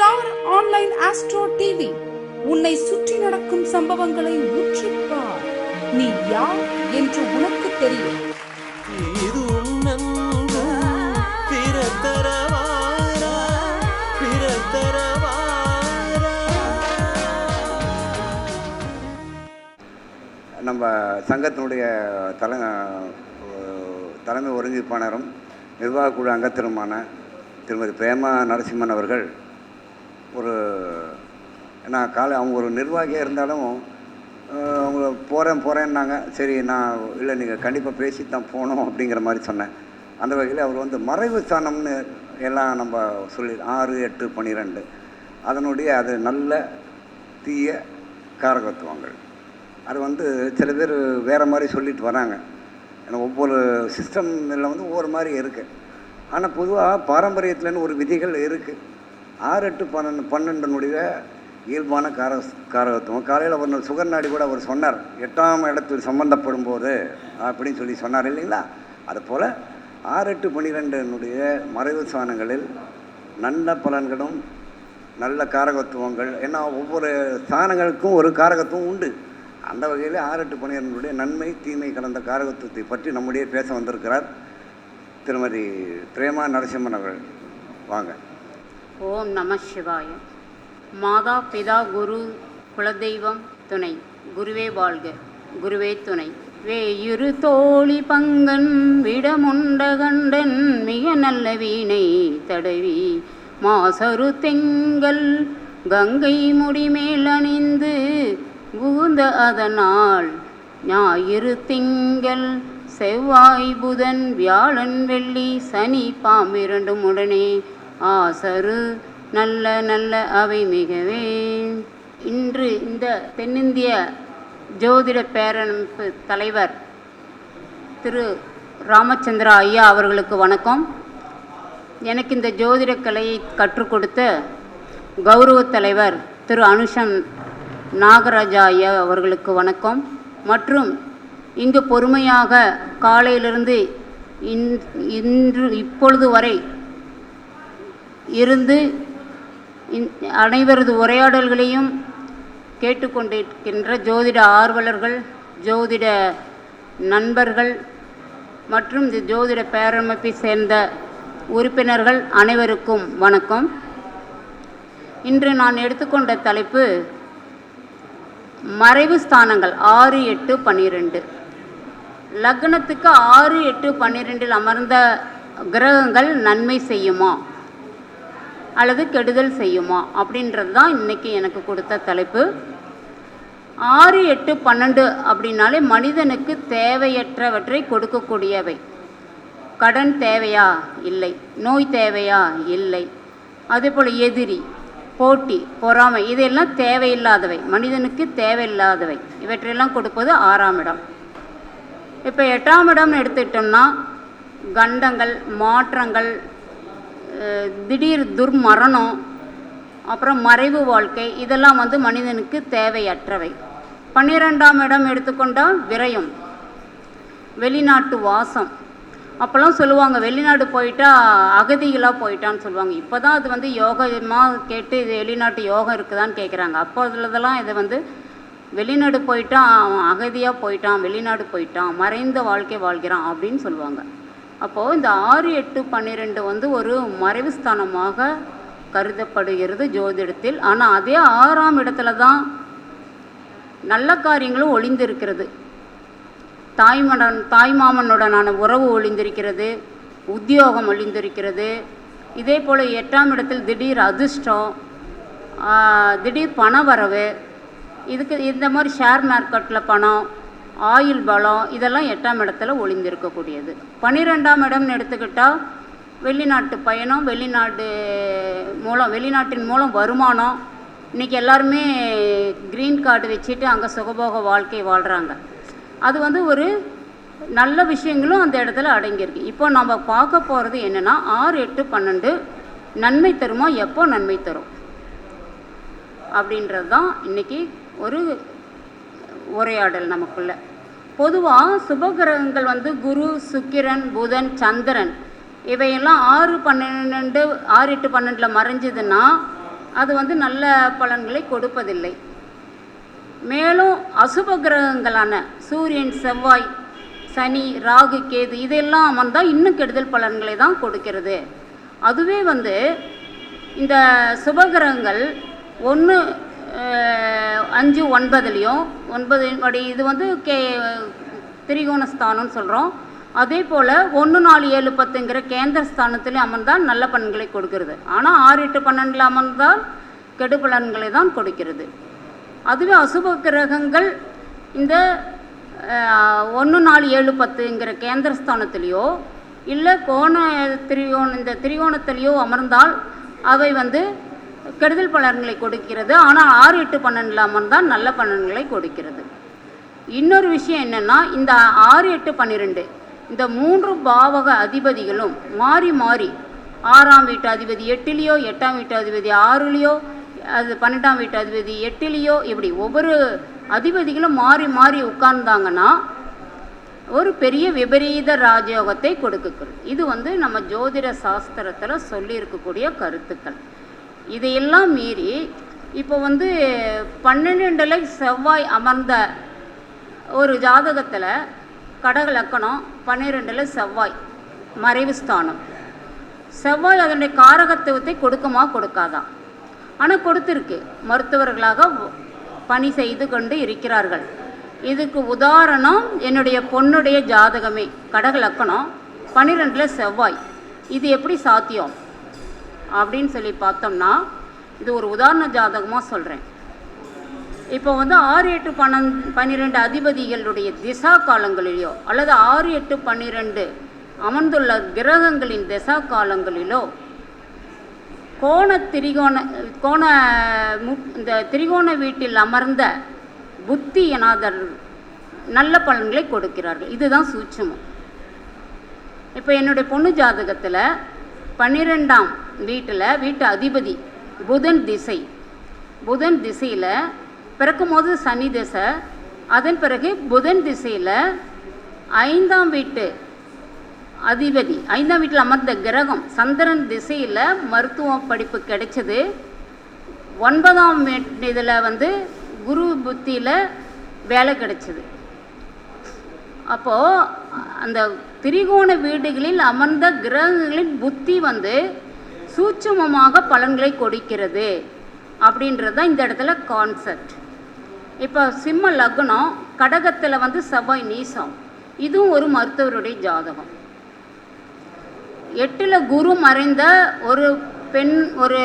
Star online astro TV. உன்னை சுற்றி நடக்கும் சம்பவங்களை உற்றுப்பார் நீ யார் என்று உனக்கு தெரியும். இது உன்னன்பு பிறத்தரவாரா பிறத்தரவாரா? நம்ம சங்கத்தினுடைய தலை தலைமை ஒருங்கிணைப்பாளரும் நிர்வாக குழு அங்கத்தினருமான திருமதி பிரேமா நரசிம்மன் அவர்கள் ஒரு ஏன்னா காலை அவங்க ஒரு நிர்வாகியாக இருந்தாலும் அவங்க போகிறேன் போகிறேன்னாங்க சரி நான் இல்லை நீங்கள் கண்டிப்பாக பேசி தான் போகணும் அப்படிங்கிற மாதிரி சொன்னேன். அந்த வகையில் அவர் வந்து மறைவு ஸ்தானம்னு எல்லாம் நம்ம சொல்லி ஆறு எட்டு பன்னிரெண்டு அதனுடைய அது நல்ல தீய காரகத்துவங்கள். அது வந்து சில பேர் வேறு மாதிரி சொல்லிட்டு வராங்க. ஏன்னா ஒவ்வொரு சிஸ்டமில் வந்து ஒவ்வொரு மாதிரி இருக்குது ஆனால் பொதுவாக பாரம்பரியத்துலன்னு ஒரு விதிகள் இருக்குது ஆறு எட்டு பன்னெண்டு பன்னெண்டுனுடைய இயல்பான கார காரகத்துவம். காலையில் ஒரு நாள் சுகர்நாடி கூட அவர் சொன்னார் எட்டாம் இடத்தில் சம்பந்தப்படும் போது அப்படின்னு சொல்லி சொன்னார் இல்லைங்களா? அதுபோல் ஆறு எட்டு பன்னிரெண்டினுடைய மறைவு ஸ்தானங்களில் நல்ல பலன்களும் நல்ல காரகத்துவங்கள் ஏன்னா ஒவ்வொரு ஸ்தானங்களுக்கும் ஒரு காரகத்துவம் உண்டு. அந்த வகையில் ஆறு எட்டு பன்னிரெண்டுடைய நன்மை தீமை கலந்த காரகத்துவத்தை பற்றி நம்முடைய பேச வந்திருக்கிறார் திருமதி பிரேமா நரசிம்மன் அவர்கள். வாங்க. ஓம் நம சிவாய. மாதா பிதா குரு குலதெய்வம் துணை. குருவே வாழ்க குருவே துணை. வேயுரு தோழி பங்கன் விடமுண்ட கண்டன் மிக நல்ல வீணை தடவி. மாசரு தெங்கல் கங்கை முடிமேல் அணிந்து புகுந்த அதனால் ஞாயிறு திங்கள் செவ்வாய் புதன் வியாழன் வெள்ளி சனி பாம்பிரண்டும் உடனே ஆசரு நல்ல நல்ல அவை மிகவே. இன்று இந்த தென்னிந்திய ஜோதிட பேரமைப்பு தலைவர் திரு ராமச்சந்திரா ஐயா அவர்களுக்கு வணக்கம். எனக்கு இந்த ஜோதிட கலையை கற்றுக் கொடுத்த கௌரவ தலைவர் திரு அனுஷம் நாகராஜா ஐயா அவர்களுக்கு வணக்கம். மற்றும் இங்கு பொறுமையாக காலையிலிருந்து இன்- இன்று இப்பொழுது வரை இருந்து அனைவரது உரையாடல்களையும் கேட்டுக்கொண்டிருக்கின்ற ஜோதிட ஆர்வலர்கள் ஜோதிட நண்பர்கள் மற்றும் இந்த ஜோதிட பேரமைப்பை சேர்ந்த உறுப்பினர்கள் அனைவருக்கும் வணக்கம். இன்று நான் எடுத்துக்கொண்ட தலைப்பு மறைவு ஸ்தானங்கள் ஆறு எட்டு பன்னிரெண்டு. லக்னத்துக்கு ஆறு எட்டு பன்னிரெண்டில் அமர்ந்த கிரகங்கள் நன்மை செய்யுமா? அல்லது கெடுதல் செய்யுமா? அப்படின்றது தான் இன்றைக்கி எனக்கு கொடுத்த தலைப்பு. ஆறு எட்டு பன்னெண்டு அப்படின்னாலே மனிதனுக்கு தேவையற்றவற்றை கொடுக்கக்கூடியவை. கடன் தேவையா? இல்லை. நோய் தேவையா? இல்லை. அதேபோல் எதிரி போட்டி பொறாமை இதெல்லாம் தேவையில்லாதவை. மனிதனுக்கு தேவையில்லாதவை. இவற்றையெல்லாம் கொடுப்பது ஆறாம் இடம். இப்போ எட்டாம் இடம்னு எடுத்துக்கிட்டோம்னா கண்டங்கள் மாற்றங்கள் திடீர் துர்மரணம் அப்புறம் மறைவு வாழ்க்கை இதெல்லாம் வந்து மனிதனுக்கு தேவையற்றவை. பன்னிரெண்டாம் இடம் எடுத்துக்கொண்டால் விரயம் வெளிநாட்டு வாசம். அப்போல்லாம் சொல்லுவாங்க வெளிநாடு போயிட்டா அகதிகளாக போயிட்டான்னு சொல்லுவாங்க. இப்போ தான் அது வந்து யோகமாக கேட்டு இது வெளிநாட்டு யோகம் இருக்குதான்னு கேட்குறாங்க அப்போ இதுலதெல்லாம் இது வந்து வெளிநாடு போயிட்டான் அவன் அகதியாக போயிட்டான் வெளிநாடு போயிட்டான் மறைந்த வாழ்க்கை வாழ்கிறான் அப்படின்னு சொல்லுவாங்க. அப்போது இந்த ஆறு எட்டு பன்னிரெண்டு வந்து ஒரு மறைவு ஸ்தானமாக கருதப்படுகிறது ஜோதிடத்தில். ஆனால் அதே ஆறாம் இடத்துல தான் நல்ல காரியங்களும் ஒளிந்திருக்கிறது. தாய்மடன் தாய்மாமனுடனான உறவு ஒளிந்திருக்கிறது உத்தியோகம் ஒளிந்திருக்கிறது. இதே போல் எட்டாம் இடத்தில் திடீர் அதிர்ஷ்டம் திடீர் பண வரவு இதுக்கு இந்த மாதிரி ஷேர் மார்க்கெட்டில் பணம் ஆயில் பலம் இதெல்லாம் எட்டாம் இடத்துல ஒளிந்திருக்கக்கூடியது. பன்னிரெண்டாம் இடம்னு எடுத்துக்கிட்டால் வெளிநாட்டு பயணம் வெளிநாடு மூலம் வெளிநாட்டின் மூலம் வருமானம். இன்றைக்கி எல்லாருமே க்ரீன் கார்டு வச்சுட்டு அங்கே சுகபோக வாழ்க்கை வாழ்கிறாங்க அது வந்து ஒரு நல்ல விஷயங்களும் அந்த இடத்துல அடங்கியிருக்கு. இப்போ நம்ம பார்க்க போகிறது என்னென்னா ஆறு எட்டு பன்னெண்டு நன்மை தருமா எப்போ நன்மை தரும்? அப்படின்றது தான் இன்றைக்கி ஒரு உரையாடல் நமக்குள்ளே. பொதுவாக சுபகிரகங்கள் வந்து குரு சுக்கிரன் புதன் சந்திரன். இவையெல்லாம் ஆறு பன்னெண்டு ஆறு எட்டு பன்னெண்டில் மறைஞ்சதுன்னா அது வந்து நல்ல பலன்களை கொடுப்பதில்லை. மேலும் அசுப கிரகங்களான சூரியன் செவ்வாய் சனி ராகு கேது இதெல்லாம் அமர்ந்தால் இன்னும் கெடுதல் பலன்களை தான் கொடுக்கிறது. அதுவே வந்து இந்த சுபகிரகங்கள் ஒன்று அஞ்சு ஒன்பதுலேயும். ஒன்பது படி இது வந்து கே திரிகோணஸ்தானம்னு சொல்கிறோம் அதே போல் ஒன்று நாலு ஏழு பத்துங்கிற கேந்திர ஸ்தானத்தில் அமர்ந்தால் நல்ல பலன்களை கொடுக்கிறது. ஆனால் ஆறு எட்டு பன்னெண்டில் அமர்ந்தால் கெடு பலன்களை தான் கொடுக்கிறது. அதுவே அசுப கிரகங்கள் இந்த ஒன்று நாலு ஏழு பத்துங்கிற கேந்திர ஸ்தானத்திலேயோ இல்லை கோண திரிகோணம் இந்த திரிகோணத்திலேயோ அமர்ந்தால் அவை வந்து கெடுதல் பலன்களை கொடுக்கிறது. ஆனால் ஆறு எட்டு பன்னெண்டில் அமர்ந்தால் நல்ல பலன்களை கொடுக்கிறது. இன்னொரு விஷயம் என்னென்னா இந்த ஆறு எட்டு பன்னிரெண்டு இந்த மூன்று பாவக அதிபதிகளும் மாறி மாறி ஆறாம் வீட்டு அதிபதி எட்டுலேயோ எட்டாம் வீட்டு அதிபதி ஆறுலேயோ அது பன்னெண்டாம் வீட்டு அதிபதி எட்டுலேயோ இப்படி ஒவ்வொரு அதிபதிகளும் மாறி மாறி உட்கார்ந்தாங்கன்னா ஒரு பெரிய விபரீத ராஜயோகத்தை கொடுக்குது இது வந்து நம்ம ஜோதிட சாஸ்திரத்தில் சொல்லியிருக்கக்கூடிய கருத்துக்கள். இதையெல்லாம் மீறி இப்போ வந்து பன்னிரெண்டில் செவ்வாய் அமர்ந்த ஒரு ஜாதகத்தில் கடக லக்கணம் பன்னிரெண்டில் செவ்வாய் மறைவு ஸ்தானம். செவ்வாய் அதனுடைய காரகத்துவத்தை கொடுக்குமா கொடுக்காதா? ஆனால் கொடுத்துருக்கு. மருத்துவர்களாக பணி செய்து கொண்டு இருக்கிறார்கள். இதுக்கு உதாரணம் என்னுடைய பொண்ணுடைய ஜாதகமே. கடக லக்கணம் பன்னிரெண்டில் செவ்வாய். இது எப்படி சாத்தியம்? அப்படின்னு சொல்லி பார்த்தோம்னா இது ஒரு உதாரண ஜாதகமாக சொல்கிறேன் இப்போ வந்து ஆறு எட்டு பன்னெண் பன்னிரெண்டு அதிபதிகளுடைய திசா காலங்களிலோ அல்லது ஆறு எட்டு பன்னிரெண்டு அமர்ந்துள்ள கிரகங்களின் திசா காலங்களிலோ கோண திரிகோண கோண மு இந்த திரிகோண வீட்டில் அமர்ந்த புத்தி எனாதர் நல்ல பலன்களை கொடுக்கிறார்கள். இதுதான் சூட்சமம். இப்போ என்னுடைய பொண்ணு ஜாதகத்தில் பன்னிரெண்டாம் வீட்டில் வீட்டு அதிபதி புதன் திசை. புதன் திசையில் பிறக்கும்போது சனி திசை அதன் பிறகு புதன் திசையில் ஐந்தாம் வீட்டு அதிபதி. ஐந்தாம் வீட்டில் அமர்ந்த கிரகம் சந்திரன் திசையில் மருத்துவ படிப்பு கிடைச்சது. ஒன்பதாம் இதில் வந்து குரு புத்தியில் வேலை கிடைச்சது. அப்போது அந்த திரிகோண வீடுகளில் அமர்ந்த கிரகங்களின் புத்தி வந்து சூட்சமமாக பலன்களை கொடுக்கிறது. அப்படின்றது தான் இந்த இடத்துல கான்செப்ட் இப்போ சிம்ம லக்னம் கடகத்தில் வந்து செவ்வாய் நீசம். இதுவும் ஒரு மருத்துவருடைய ஜாதகம். எட்டில் குரு மறைந்த ஒரு பெண் ஒரு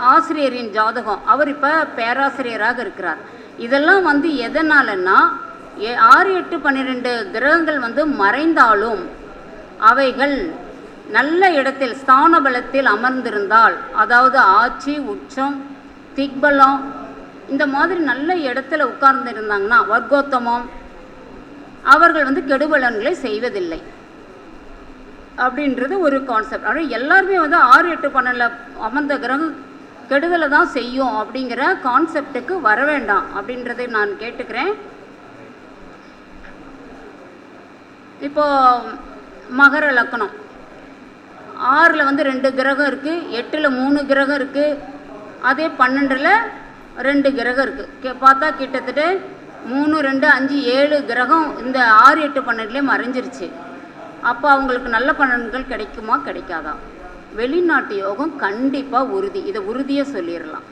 ஆசிரியரின் ஜாதகம். அவர் இப்போ பேராசிரியராக இருக்கிறார். இதெல்லாம் வந்து எதனாலன்னா ஏ- ஆறு எட்டு பன்னிரெண்டு கிரகங்கள் வந்து மறைந்தாலும் அவைகள் நல்ல இடத்தில் ஸ்தான பலத்தில் அமர்ந்திருந்தால் அதாவது ஆட்சி உச்சம் திக்பலம் இந்த மாதிரி நல்ல இடத்துல உட்கார்ந்து இருந்தாங்கன்னா வர்க்கோத்தமம் அவர்கள் வந்து கெடுபலன்களை செய்வதில்லை. அப்படின்றது ஒரு கான்செப்ட் ஆனால் எல்லாருமே வந்து ஆறு எட்டு பன்னெண்டில் அமர்ந்த கிரகம் கெடுதலை தான் செய்யும் அப்படிங்கிற கான்செப்டுக்கு வர வேண்டாம் அப்படின்றதை நான் கேட்டுக்கிறேன். இப்போ மகர லக்கணம். ஆறில் வந்து ரெண்டு கிரகம் இருக்குது எட்டில் மூணு கிரகம் இருக்குது அதே பன்னெண்டில் ரெண்டு கிரகம் இருக்குது கே பார்த்தா கிட்டத்தட்ட மூணு ரெண்டு அஞ்சு ஏழு கிரகம் இந்த ஆறு எட்டு பன்னெண்டுலேயே மறைஞ்சிருச்சு. அப்போ அவங்களுக்கு நல்ல பலன்கள் கிடைக்குமா? கிடைக்காதா? வெளிநாட்டு யோகம் கண்டிப்பாக உறுதி. இதை உறுதியாக சொல்லிடலாம்.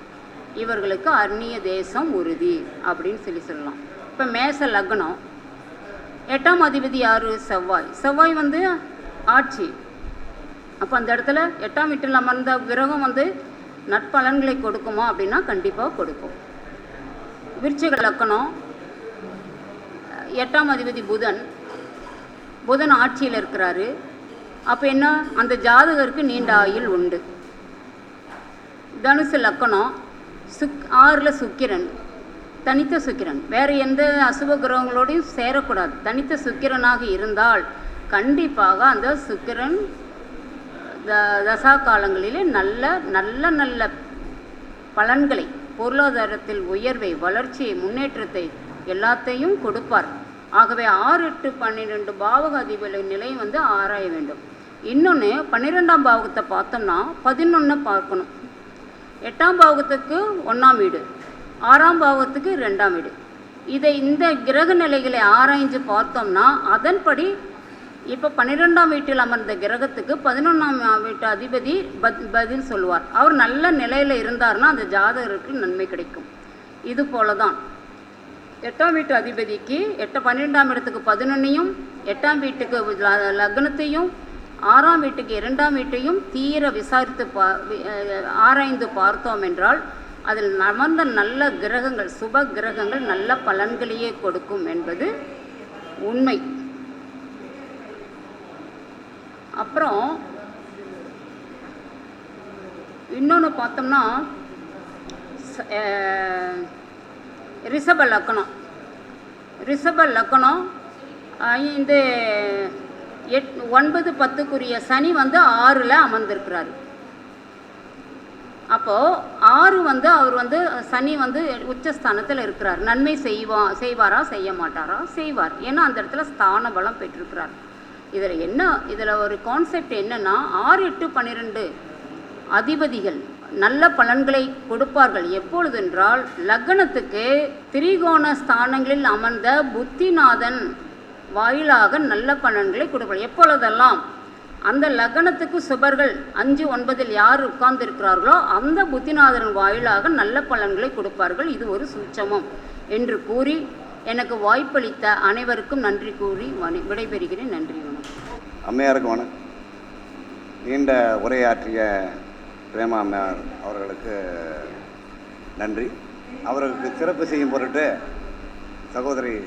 இவர்களுக்கு அந்நிய தேசம் உறுதி அப்படின்னு சொல்லி சொல்லலாம். இப்போ மேச லக்னம். எட்டாம் அதிபதி யார்? செவ்வாய். செவ்வாய் வந்து ஆட்சி. அப்போ அந்த இடத்துல எட்டாம் வீட்டில் அமர்ந்த கிரகம் வந்து நட்பலன்களை கொடுக்குமா அப்படின்னா கண்டிப்பாக கொடுக்கும். விருச்சிக லக்கணம் எட்டாம் அதிபதி புதன் புதன் ஆட்சியில் இருக்கிறாரு. அப்போ என்ன? அந்த ஜாதகருக்கு நீண்ட ஆயுள் உண்டு. தனுசு லக்கணம் சுக் ஆறில் சுக்கிரன் தனித்த சுக்கிரன். வேறு எந்த அசுப கிரகங்களோடையும் சேரக்கூடாது. தனித்த சுக்கிரனாக இருந்தால் கண்டிப்பாக அந்த சுக்கிரன் த தசா காலங்களிலே நல்ல நல்ல நல்ல பலன்களை பொருளாதாரத்தில் உயர்வை வளர்ச்சியை முன்னேற்றத்தை எல்லாத்தையும் கொடுப்பார். ஆகவே ஆறு எட்டு பன்னிரெண்டு பாவக அதிபதி நிலை வந்து ஆராய வேண்டும். இன்னொன்று பன்னிரெண்டாம் பாவகத்தை பார்த்தோம்னா பதினொன்று பார்க்கணும். எட்டாம் பாவகத்துக்கு ஒன்றாம் வீடு ஆறாம் பாவகத்துக்கு ரெண்டாம் வீடு. இதை இந்த கிரக நிலைகளை ஆராய்ஞ்சு பார்த்தோம்னா அதன்படி இப்போ பன்னிரெண்டாம் வீட்டில் அமர்ந்த கிரகத்துக்கு பதினொன்றாம் வீட்டு அதிபதி பத் பதில் சொல்லுவார். அவர் நல்ல நிலையில் இருந்தார்னா அந்த ஜாதகருக்கு நன்மை கிடைக்கும். இது போல தான் எட்டாம் வீட்டு அதிபதிக்கு எட்ட பன்னிரெண்டாம் இடத்துக்கு பதினொன்னையும் எட்டாம் வீட்டுக்கு லக்னத்தையும் ஆறாம் வீட்டுக்கு இரண்டாம் வீட்டையும் தீர விசாரித்து பா ஆராய்ந்து பார்த்தோம் என்றால் அதில் அமர்ந்த நல்ல கிரகங்கள் சுப கிரகங்கள் நல்ல பலன்களையே கொடுக்கும் என்பது உண்மை. அப்புறம் இன்னொன்று பார்த்தோம்னா ச- ரிஷப லக்கணம் ரிஷப லக்கணம் இந்த எட் ஒன்பது பத்துக்குரிய சனி வந்து ஆறில் அமர்ந்திருக்கிறாரு. அப்போது ஆறு வந்து அவர் வந்து சனி வந்து உச்சஸ்தானத்தில் இருக்கிறார். நன்மை செய்வா செய்வாரா செய்ய மாட்டாரா? செய்வார். ஏன்னா அந்த இடத்துல ஸ்தான பலம் பெற்றிருக்கிறார். இதில் என்ன இதில் ஒரு கான்செப்ட் என்னன்னா ஆறு எட்டு பன்னிரெண்டு அதிபதிகள் நல்ல பலன்களை கொடுப்பார்கள். எப்பொழுதென்றால் லக்னத்துக்கு திரிகோண ஸ்தானங்களில் அமர்ந்த புத்திநாதன் வாயிலாக நல்ல பலன்களை கொடுப்பார்கள். எப்பொழுதெல்லாம் அந்த லக்னத்துக்கு சுபர்கள் அஞ்சு ஒன்பதில் யார் உட்கார்ந்திருக்கிறார்களோ அந்த புத்திநாதன் வாயிலாக நல்ல பலன்களை கொடுப்பார்கள். இது ஒரு சூட்சமம் என்று கூறி எனக்கு வாய்ப்பளித்த அனைவருக்கும் நன்றி கூறி வணி- விடைபெறுகிறேன். நன்றி வணக்கம். அம்மையாருக்கு வணக்கம். நீண்ட உரையாற்றிய பிரேமா அம்மையார் அவர்களுக்கு நன்றி. அவர்களுக்கு சிறப்பு செய்யும் பொருட்டு சகோதரி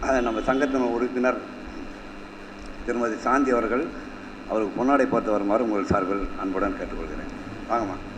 நம்ம சங்கத்தின் உறுப்பினர் திருமதி சாந்தி அவர்கள் அவருக்கு பொன்னாடை பார்த்து வருமாறு உங்கள் சார்பில் அன்புடன் கேட்டுக்கொள்கிறேன். வாங்கம்மா.